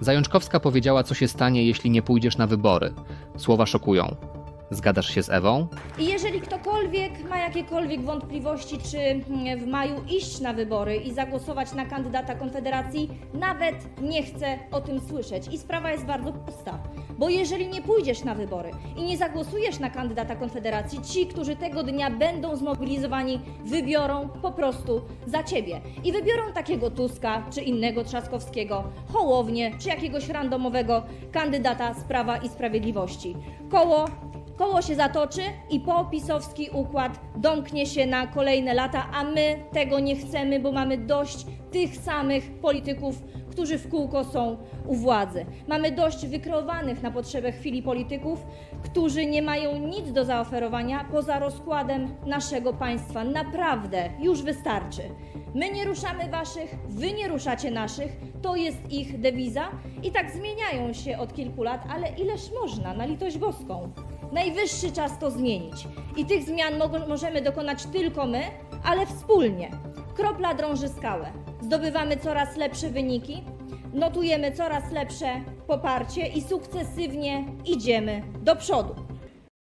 Zajączkowska powiedziała, co się stanie, jeśli nie pójdziesz na wybory. Słowa szokują. Zgadasz się z Ewą? I jeżeli ktokolwiek ma jakiekolwiek wątpliwości, czy mm, w maju iść na wybory i zagłosować na kandydata Konfederacji, nawet nie chcę o tym słyszeć. I sprawa jest bardzo prosta. Bo jeżeli nie pójdziesz na wybory i nie zagłosujesz na kandydata Konfederacji, ci, którzy tego dnia będą zmobilizowani, wybiorą po prostu za ciebie. I wybiorą takiego Tuska, czy innego Trzaskowskiego, Hołownię, czy jakiegoś randomowego kandydata z Prawa i Sprawiedliwości. Koło Koło się zatoczy i popisowski układ domknie się na kolejne lata, a my tego nie chcemy, bo mamy dość tych samych polityków, którzy w kółko są u władzy. Mamy dość wykreowanych na potrzebę chwili polityków, którzy nie mają nic do zaoferowania poza rozkładem naszego państwa. Naprawdę, już wystarczy. My nie ruszamy waszych, wy nie ruszacie naszych, to jest ich dewiza i tak zmieniają się od kilku lat, ale ileż można, na litość boską. Najwyższy czas to zmienić. I tych zmian mo- możemy dokonać tylko my, ale wspólnie. Kropla drąży skałę. Zdobywamy coraz lepsze wyniki, notujemy coraz lepsze poparcie i sukcesywnie idziemy do przodu.